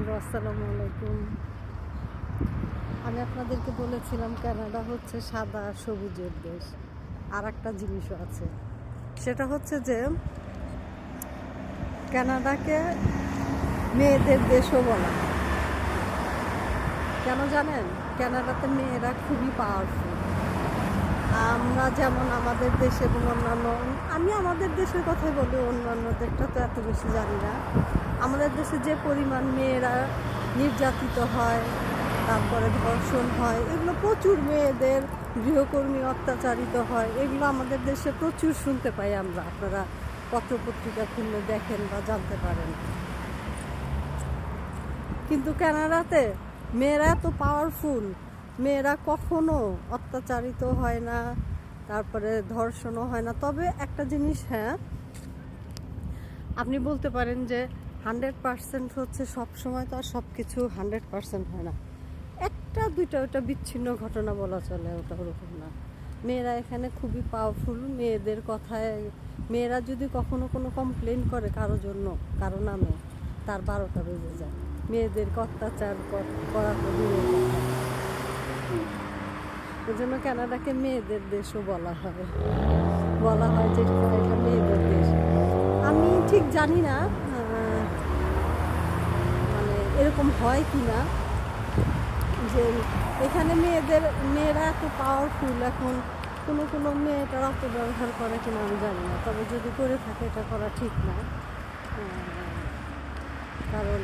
Hello, আসসালামু আলাইকুম। আমি আপনাদেরকে বলেছিলাম কানাডা হচ্ছে সাদা সবুজের দেশ। আর একটা জিনিসও আছে। সেটা হচ্ছে যে, কানাডাকে মেয়েদের দেশও বলা কেন জানেন? কানাডাতে মেয়েরা খুবই পাওয়ারফুল আমরা যেমন আমাদের দেশে এবং অন্যান্য, আমি আমাদের দেশের কথাই বলি অন্যান্যদেরটা তো এত বেশি জানি না। আমাদের দেশে যে পরিমাণ মেয়েরা নির্যাতিত হয়, তারপরে ধর্ষণ হয়, এগুলো প্রচুর মেয়েদের গৃহকর্মী অত্যাচারিত হয়, এগুলো আমাদের দেশে প্রচুর শুনতে পাই আমরা। আপনারা পত্রপত্রিকা খুললে দেখেন বা জানতে পারেন। কিন্তু কানাডাতে মেয়েরা এত পাওয়ারফুল মেয়েরা কখনো অত্যাচারিত হয় না, তারপরে ধর্ষণও হয় না। তবে একটা জিনিস হ্যাঁ আপনি বলতে পারেন যে হান্ড্রেড পার্সেন্ট হচ্ছে সব সময় তো আর সব কিছু হান্ড্রেড পার্সেন্ট হয় না। একটা, দুইটা ওটা বিচ্ছিন্ন ঘটনা বলা চলে ওটা ওরকম না। মেয়েরা এখানে খুবই পাওয়ারফুল মেয়েদের কথায়, মেয়েরা যদি কখনো কোনো কমপ্লেন করে কারও জন্য, কারও নামে, তার বারোটা বেজে যায়। মেয়েদেরকে অত্যাচার কর- এই জন্য কানাডাকে মেয়েদের দেশও বলা হয়। বলা হয় যে এটা মেয়েদের দেশ। আমি ঠিক জানি না মানে এরকম হয় কি না, যে এখানে মেয়েদের, মেয়েরা এত পাওয়ারফুল এখন কোনো কোনো মেয়েটার অপব্যবহার করে কিনা আমি জানি না। তবে যদি করে থাকে, এটা করা ঠিক না। কারণ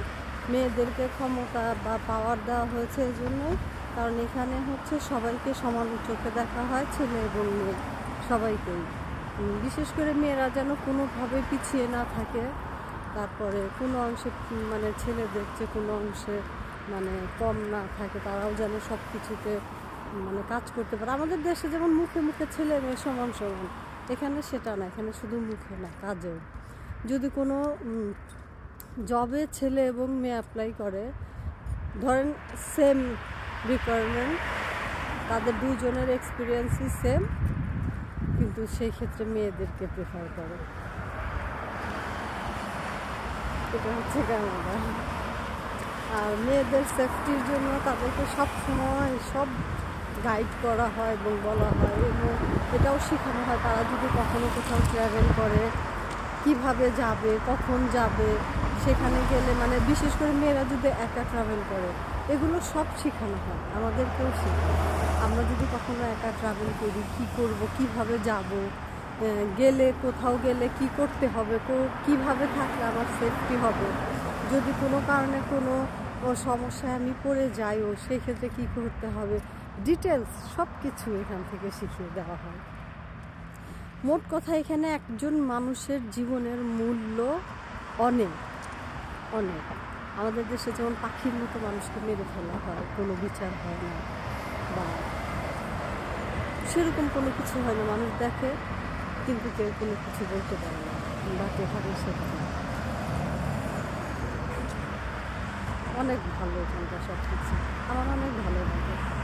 মেয়েদেরকে ক্ষমতা বা পাওয়ার দেওয়া হয়েছে এই জন্যই কারণ এখানে হচ্ছে সবাইকে সমান চোখে দেখা হয়, ছেলে এবং মেয়ে সবাইকেই। বিশেষ করে মেয়েরা যেন কোনোভাবে পিছিয়ে না থাকে, তারপরে কোনো অংশে মানে ছেলেদের চেয়ে কোনো অংশে মানে কম না থাকে, তারাও যেন সব কিছুতে মানে কাজ করতে পারে। আমাদের দেশে যেমন মুখে মুখে ছেলে মেয়ে সমান সমান, এখানে সেটা না, এখানে শুধু মুখে না, কাজেও। যদি কোনো জবে ছেলে এবং মেয়ে অ্যাপ্লাই করে, ধরেন সেম রিকোয়ারমেন্ট তাদের দুজনের এক্সপিরিয়েন্সই সেম কিন্তু সেই ক্ষেত্রে মেয়েদেরকে প্রেফার করে। এটা হচ্ছে কানাডা আর মেয়েদের সেফটির জন্য তাদেরকে সব সময় সব গাইড করা হয় এবং বলা হয় এবং এটাও শেখানো হয় তারা যদি কখনো কোথাও ট্রাভেল করে, কীভাবে যাবে, কখন যাবে, সেখানে গেলে মানে বিশেষ করে মেয়েরা যদি একা ট্রাভেল করে এগুলো সব শেখানো হয়, আমাদেরকেও শেখায়। আমরা যদি কখনো একা ট্রাভেল করি, কি করব, কীভাবে যাব গেলে, কোথাও গেলে কি করতে হবে, কো- কীভাবে থাকলে আমার সেফটি হবে? যদি কোনো কারণে কোনো সমস্যায় আমি পড়ে যাই যাইও সেক্ষেত্রে কী করতে হবে? ডিটেলস সব কিছু এখান থেকে শিখিয়ে দেওয়া হয়। মোট কথা এখানে একজন মানুষের জীবনের মূল্য অনেক অনেক। আমাদের দেশে যেমন পাখির মতো মানুষকে মেরে ফেলা হয়, কোনো বিচার হয় না বা সেরকম কোনো কিছু হয় না, মানুষ দেখে কিন্তু কেউ কোনো কিছু বলতে পারে না বা যেভাবে না। অনেক ভালো এখানকার সব কিছু আমার অনেক ভালো লাগে।